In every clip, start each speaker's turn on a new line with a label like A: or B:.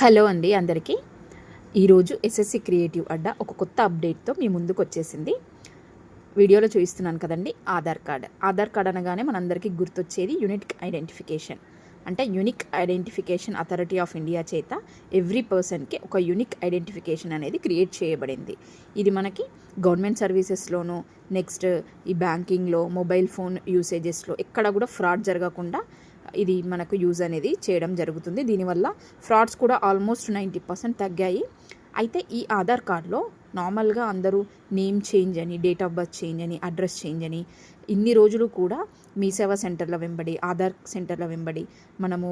A: Hello అండి అందరికీ. ఈరోజు ఎస్ఎస్సి క్రియేటివ్ అడ్డా ఒక కొత్త అప్డేట్తో మీ ముందుకు వచ్చేసింది. వీడియోలో చూపిస్తున్నాను కదండి ఆధార్ కార్డ్. ఆధార్ కార్డ్ అనగానే మనందరికీ గుర్తొచ్చేది యూనిక్ ఐడెంటిఫికేషన్. అంటే unique identification authority of India చేత ఎవ్రీ పర్సన్కి ఒక యూనిక్ ఐడెంటిఫికేషన్ అనేది క్రియేట్ చేయబడింది. ఇది మనకి గవర్నమెంట్ సర్వీసెస్లోనూ నెక్స్ట్ ఈ బ్యాంకింగ్లో మొబైల్ ఫోన్ యూసేజెస్లో ఎక్కడ కూడా ఫ్రాడ్ జరగకుండా ఇది మనకు యూజ్ అనేది చేయడం జరుగుతుంది. దీనివల్ల ఫ్రాడ్స్ కూడా ఆల్మోస్ట్ నైంటీ పర్సెంట్ తగ్గాయి. అయితే ఈ ఆధార్ కార్డ్లో నార్మల్గా అందరూ నేమ్ చేంజ్ అని డేట్ ఆఫ్ బర్త్ చేంజ్ అని అడ్రస్ చేంజ్ అని ఇన్ని రోజులు కూడా మీ సేవా సెంటర్ల వెంబడి ఆధార్ సెంటర్ల వెంబడి మనము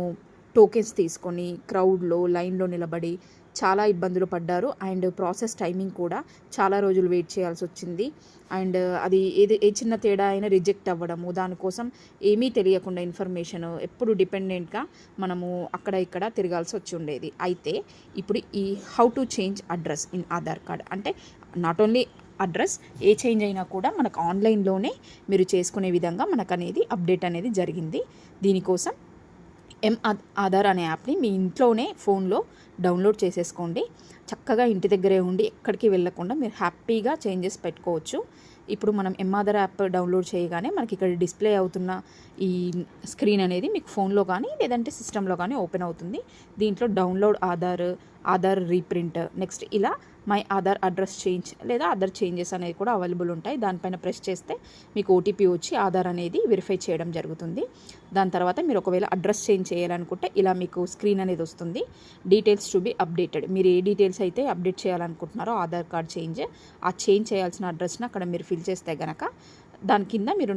A: టోకెన్స్ తీసుకొని క్రౌడ్లో లైన్లో నిలబడి చాలా ఇబ్బందులు పడ్డారు. అండ్ ప్రాసెస్ టైమింగ్ కూడా చాలా రోజులు వెయిట్ చేయాల్సి వచ్చింది. అండ్ అది ఏది ఏ చిన్న తేడా అయినా రిజెక్ట్ అవ్వడము దానికోసం ఏమీ తెలియకుండా ఇన్ఫర్మేషన్ ఎప్పుడు డిపెండెంట్గా మనము అక్కడ ఇక్కడ తిరగాల్సి వచ్చి ఉండేది. అయితే ఇప్పుడు ఈ how to change address in Aadhaar card అంటే నాట్ ఓన్లీ అడ్రస్ ఏ చేంజ్ అయినా కూడా మనకు ఆన్లైన్లోనే మీరు చేసుకునే విధంగా మనకు అనేది అప్డేట్ అనేది జరిగింది. దీనికోసం ఎం ఆధార్ అనే యాప్ని మీ ఇంట్లోనే ఫోన్లో డౌన్లోడ్ చేసేసుకోండి. చక్కగా ఇంటి దగ్గరే ఉండి ఎక్కడికి వెళ్ళకుండా మీరు హ్యాపీగా చేంజెస్ పెట్టుకోవచ్చు. ఇప్పుడు మనం ఎం ఆధార్ యాప్ డౌన్లోడ్ చేయగానే మనకి ఇక్కడ డిస్ప్లే అవుతున్న ఈ స్క్రీన్ అనేది మీకు ఫోన్లో కానీ లేదంటే సిస్టంలో కానీ ఓపెన్ అవుతుంది. దీంట్లో download Aadhaar Aadhaar reprint next ఇలా మై ఆధార్ అడ్రస్ చేంజ్ లేదా అదర్ చేంజెస్ అనేది కూడా అవైలబుల్ ఉంటాయి. దానిపైన ప్రెస్ చేస్తే మీకు ఓటీపీ వచ్చి ఆధార్ అనేది వెరిఫై చేయడం జరుగుతుంది. దాని తర్వాత మీరు ఒకవేళ అడ్రస్ చేంజ్ చేయాలనుకుంటే ఇలా మీకు స్క్రీన్ అనేది వస్తుంది. Details to be updated. మీరు ఏ డీటెయిల్స్ అయితే అప్డేట్ చేయాలనుకుంటున్నారో ఆధార్ కార్డ్ చేంజ్ ఆ చేంజ్ చేయాల్సిన అడ్రస్ని అక్కడ మీరు ఫిల్ చేస్తే కనుక దాని కింద మీరు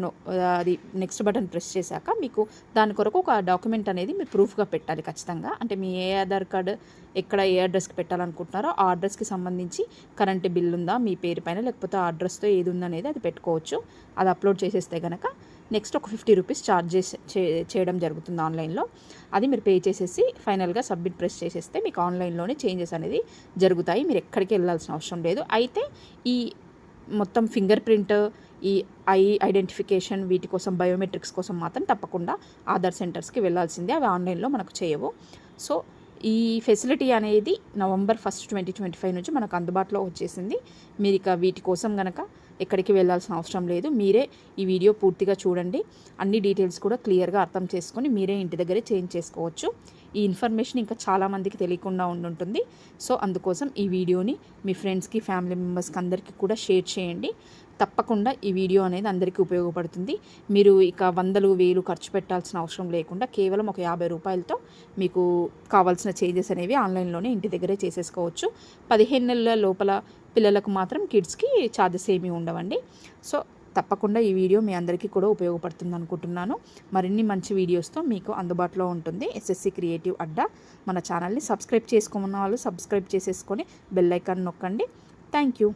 A: అది నెక్స్ట్ బటన్ ప్రెస్ చేశాక మీకు దాని కొరకు ఒక డాక్యుమెంట్ అనేది మీరు ప్రూఫ్గా పెట్టాలి ఖచ్చితంగా. అంటే మీ ఏ ఆధార్ కార్డు ఎక్కడ ఏ అడ్రస్కి పెట్టాలనుకుంటున్నారో ఆ అడ్రస్కి సంబంధించి కరెంట్ బిల్ ఉందా మీ పేరు పైన లేకపోతే ఆ అడ్రస్తో ఏది ఉందనేది అది పెట్టుకోవచ్చు. అది అప్లోడ్ చేసేస్తే కనుక నెక్స్ట్ ఒక ఫిఫ్టీ రూపీస్ ఛార్జెస్ చేయడం జరుగుతుంది ఆన్లైన్లో అది మీరు పే చేసేసి ఫైనల్గా సబ్మిట్ ప్రెస్ చేసేస్తే మీకు ఆన్లైన్లోనే చేంజెస్ అనేది జరుగుతాయి. మీరు ఎక్కడికి వెళ్ళాల్సిన అవసరం లేదు. అయితే ఈ మొత్తం ఫింగర్ ప్రింట్ ఈ ఐ ఐడెంటిఫికేషన్ వీటి కోసం బయోమెట్రిక్స్ కోసం మాత్రం తప్పకుండా ఆధార్ సెంటర్స్కి వెళ్ళాల్సిందే. అవి ఆన్లైన్లో మనకు చేయవు. సో ఈ ఫెసిలిటీ అనేది November first twenty twenty five నుంచి మనకు అందుబాటులో వచ్చేసింది. మీరు ఇక వీటి కోసం గనక ఎక్కడికి వెళ్ళాల్సిన అవసరం లేదు. మీరే ఈ వీడియో పూర్తిగా చూడండి. అన్ని డీటెయిల్స్ కూడా క్లియర్గా అర్థం చేసుకొని మీరే ఇంటి దగ్గరే చేంజ్ చేసుకోవచ్చు. ఈ ఇన్ఫర్మేషన్ ఇంకా చాలామందికి తెలియకుండా ఉండుంటుంది. సో అందుకోసం ఈ వీడియోని మీ ఫ్రెండ్స్కి ఫ్యామిలీ మెంబర్స్కి అందరికీ కూడా షేర్ చేయండి. తప్పకుండా ఈ వీడియో అనేది అందరికీ ఉపయోగపడుతుంది. మీరు ఇక వందలు వేలు ఖర్చు పెట్టాల్సిన అవసరం లేకుండా కేవలం ఒక యాభై రూపాయలతో మీకు కావాల్సిన చేంజెస్ అనేవి ఆన్లైన్లోనే ఇంటి దగ్గరే చేసేసుకోవచ్చు. పదిహేను నెలల లోపల పిల్లలకు మాత్రం కిడ్స్కి ఛార్జెస్ ఏమీ ఉండవండి. సో తప్పకుండా ఈ వీడియో మీ అందరికీ కూడా ఉపయోగపడుతుంది అనుకుంటున్నాను మరిన్ని మంచి వీడియోస్తో మీకు అందుబాటులో ఉంటుంది. SSC creative Adda. మన ఛానల్ని సబ్స్క్రైబ్ చేసుకోమన్న వాళ్ళు సబ్స్క్రైబ్ చేసేసుకొని బెల్ ఐకాన్ నొక్కండి. Thank you.